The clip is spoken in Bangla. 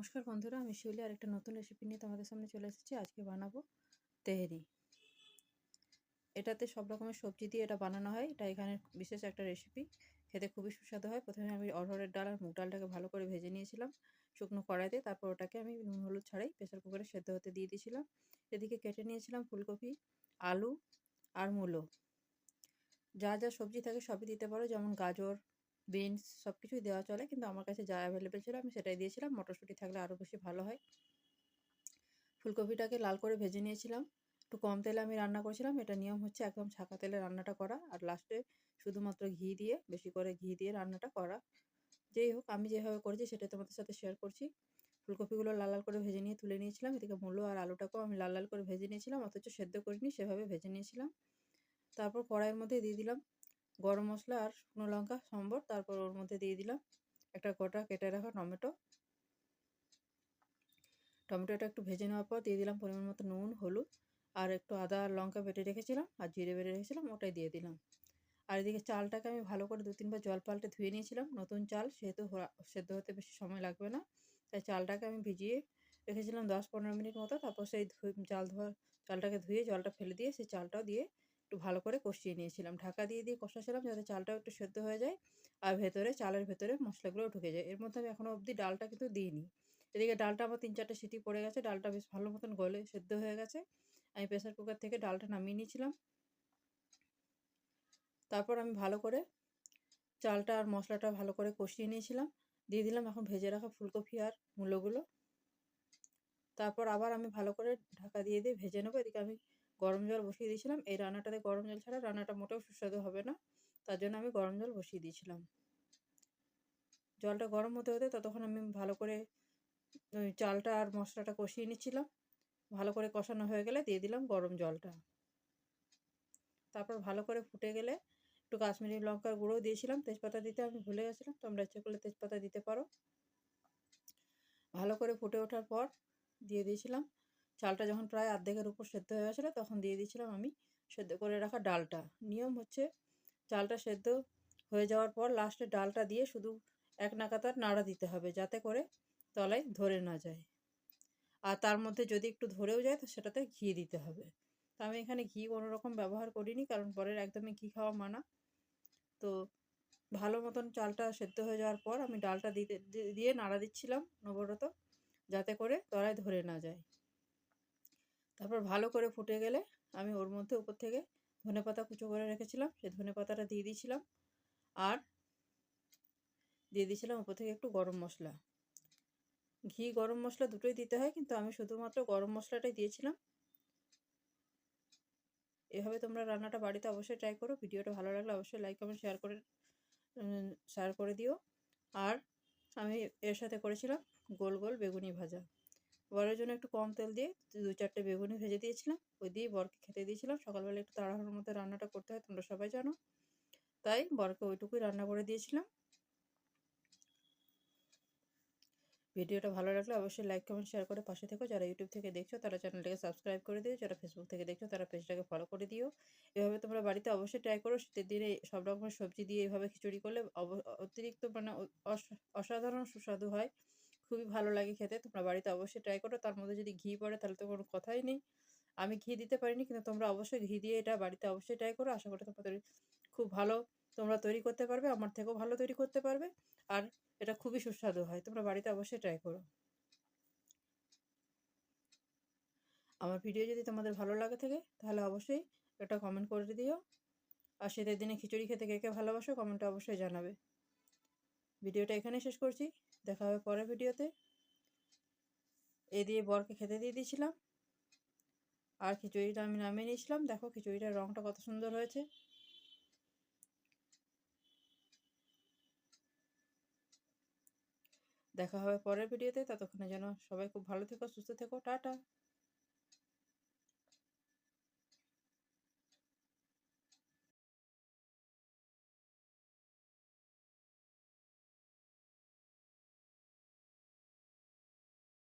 নমস্কার বন্ধুরা, আমি শিউলি আর একটা নতুন রেসিপি নিয়ে তোমাদের সামনে চলে এসেছি। আজকে বানাবো তেহেরি। এটাতে সব রকমের সবজি দিয়ে এটা বানানো হয়। এটা এখানে বিশেষ একটা রেসিপি খেতে খুবই সুস্বাদু হয়। প্রথমে আমি অরহরের ডাল আর মুগ ডালটাকে ভালো করে ভেজে নিয়েছিলাম শুকনো কড়াইতে। তারপর ওটাকে আমি নুন, হলুদ ছাড়াই প্রেসার কুকারে সেদ্ধ হতে দিয়ে দিয়েছিলাম। এদিকে কেটে নিয়েছিলাম ফুলকপি, আলু আর মূলো। যা যা সবজি থাকে সবই দিতে পারো। যেমন গাজর বিনস সব কিছুই দেওয়া চলে। কিন্তু আমার কাছে যা অ্যাভেলেবেল ছিল আমি সেটাই দিয়েছিলাম। মটরশুঁটি থাকলে আরও বেশি ভালো হয়। ফুলকপিটাকে লাল করে ভেজে নিয়েছিলাম। একটু কম তেলে আমি রান্না করেছিলাম। এটা নিয়ম হচ্ছে একদম ছাকা তেলে রান্নাটা করা। আর লাস্টে শুধুমাত্র ঘি দিয়ে, বেশি করে ঘি দিয়ে রান্নাটা করা। যেই হোক, আমি যেভাবে করেছি সেটা তোমাদের সাথে শেয়ার করছি। ফুলকপিগুলো লাল লাল করে ভেজে নিয়ে তুলে নিয়েছিলাম। এদিকে মূলো আর আলুটাকেও আমি লাল লাল করে ভেজে নিয়েছিলাম। অথচ সেদ্ধ করিনি, সেভাবে ভেজে নিয়েছিলাম। তারপর কড়াইয়ের মধ্যে দিয়ে দিলাম গরম মশলা আর শুকনো লঙ্কা, সম্বর, তারপর ওর মধ্যে দিয়ে দিলাম একটা গোটা কেটে রাখা টমেটো। টমেটোটা একটু ভেজে নেওয়ার পর দিয়ে দিলাম পরিমাণ মতো নুন, হলুদ আর একটু আদা আর লঙ্কা বেটে রেখেছিলাম আর জিরে বেটে রেখেছিলাম, ওটাই দিয়ে দিলাম। আর এদিকে চালটাকে আমি ভালো করে দু তিনবার জল পাল্টে ধুয়ে নিয়েছিলাম। নতুন চাল, সেহেতু সেদ্ধ হতে বেশি সময় লাগবে না। তাই চালটাকে আমি ভিজিয়ে রেখেছিলাম দশ পনেরো মিনিট মতো। তারপর সেই চাল ধোয়া, চালটাকে ধুয়ে জলটা ফেলে দিয়ে সেই চালটাও দিয়ে একটু ভালো করে কষিয়ে নিয়েছিলাম। ঢাকা দিয়ে দিয়ে কষাছিলাম যাতে চালটাও একটু সেদ্ধ হয়ে যায় আর ভেতরে চালের ভেতরে মশলাগুলো ঢুকে যায়। এর মধ্যে আমি এখনও অবধি ডালটা কিন্তু দিইনি। এদিকে ডালটা আমার তিন চারটে সিটি পড়ে গেছে, ডালটা বেশ ভালো মতন গলে সেদ্ধ হয়ে গেছে। আমি প্রেসার কুকার থেকে ডালটা নামিয়ে নিয়েছিলাম। তারপর আমি ভালো করে চালটা আর মশলাটা ভালো করে কষিয়ে নিয়েছিলাম। দিয়ে দিলাম এখন ভেজে রাখা ফুলকপি আর মূলোগুলো তারপর আবার আমি ভালো করে ঢাকা দিয়ে দিয়ে ভেজে নেব। এদিকে আমি গরম জল বসিয়ে দিয়েছিলাম। এই রান্নাটাতে গরম জল ছাড়া রান্নাটা মোটেও সুস্বাদু হবে না। তার জন্য আমি গরম জল বসিয়ে দিয়েছিলাম। জলটা গরম হতে হতে ততক্ষণ আমি ভালো করে চালটা আর মশলাটা কষিয়ে নিচ্ছিলাম। ভালো করে কষানো হয়ে গেলে দিয়ে দিলাম গরম জলটা। তারপর ভালো করে ফুটে গেলে একটু কাশ্মীরি লঙ্কার গুঁড়ো দিয়েছিলাম। তেজপাতা দিতে আমি ভুলে গেছিলাম, তোমরা ইচ্ছে করলে তেজপাতা দিতে পারো। ভালো করে ফুটে ওঠার পর দিয়ে দিয়েছিলাম চালটা যখন প্রায় অর্ধেকের উপর সেদ্ধ হয়ে গেছিল, তখন দিয়ে দিয়েছিলাম আমি সেদ্ধ করে রাখা ডালটা। নিয়ম হচ্ছে চালটা সেদ্ধ হয়ে যাওয়ার পর লাস্টে ডালটা দিয়ে শুধু এক নাকাতার নাড়া দিতে হবে যাতে করে তলায় ধরে না যায়। আর তার মধ্যে যদি একটু ধরেও যায় তো সেটাতে ঘি দিতে হবে। তো আমি এখানে ঘি কোনো রকম ব্যবহার করিনি কারণ পরের একদমই ঘি খাওয়া মানা। তো ভালো মতন চালটা সেদ্ধ হয়ে যাওয়ার পর আমি ডালটা দিতে, দিয়ে নাড়া দিচ্ছিলাম নবরত যাতে করে তলায় ধরে না যায়। তারপর ভালো করে ফুটে গেলে আমি ওর মধ্যে উপর থেকে ধনে পাতা কুচো করে রেখেছিলাম সেই ধনে পাতাটা দিয়ে দিয়েছিলাম। আর দিয়ে দিয়েছিলাম উপর থেকে একটু গরম মশলা। ঘি, গরম মশলা দুটোই দিতে হয়, কিন্তু আমি শুধুমাত্র গরম মশলাটাই দিয়েছিলাম। এভাবে তোমরা রান্নাটা বাড়িতে অবশ্যই ট্রাই করো, ভিডিওটা ভালো লাগলে অবশ্যই লাইক কমেন্ট শেয়ার করে শেয়ার করে দিও। আর আমি এর সাথে করেছিলাম গোল গোল বেগুনি ভাজা। বরের জন্য একটু কম তেল দিয়ে দু চারটে বেগুনি ভেজে দিয়েছিলাম। ওই দিয়ে বরকে খেতে দিয়েছিলাম। সকালবেলা একটু তাড়াহুড়োর মধ্যে রান্নাটা করতে হয়, তোমরা সবাই জানো। তাই বরকে ওইটুকুই রান্না করে দিয়েছিলাম। ভিডিওটা ভালো লাগলে অবশ্যই লাইক, কমেন্ট, শেয়ার করে পাশে থেকো। যারা ইউটিউব থেকে দেখছ, তারা চ্যানেলটাকে সাবস্ক্রাইব করে দিও। যারা ফেসবুক থেকে দেখছ, তারা পেজটাকে ফলো করে দিও। এভাবে তোমরা বাড়িতে অবশ্যই ট্রাই করো। শীতের দিনে সব রকমের সবজি দিয়ে এভাবে খিচুড়ি করলে অতিরিক্ত মানে অসাধারণ সুস্বাদু হয়। খুবই ভালো লাগে খেতে। তোমরা বাড়িতে অবশ্যই ট্রাই করো। তার মধ্যে যদি ঘি পড়ে তাহলে তো কোনো কথাই নেই। আমি ঘি দিতে পারিনি কিন্তু তোমরা অবশ্যই ঘি দিয়ে এটা বাড়িতে অবশ্যই ট্রাই করো। আশা করি তোমাদের খুব ভালো তোমরা তৈরি করতে পারবে। আমার থেকেও ভালো তৈরি করতে পারবে। আর এটা খুবই সুস্বাদু হয়। তোমরা বাড়িতে অবশ্যই ট্রাই করো। আমার ভিডিও যদি তোমাদের ভালো লাগে থাকে, তাহলে অবশ্যই একটা কমেন্ট করে দিও। আর শীতের দিনে খিচুড়ি খেতে কে কে ভালোবাসো কমেন্টে অবশ্যই জানাবে। ভিডিওটা এখানে শেষ করছি। দেখা হবে পরের ভিডিওতে। এ দিয়ে বরকে খেতে দিয়ে দিয়েছিলাম। আর খিচুড়িটা আমি নামিয়ে নিয়েছিলাম। দেখো খিচুড়িটার রঙটা কত সুন্দর হয়েছে। দেখা হবে পরের ভিডিওতে। ততক্ষণে যেন সবাই খুব ভালো থেকো, সুস্থ থেকো। টাটা।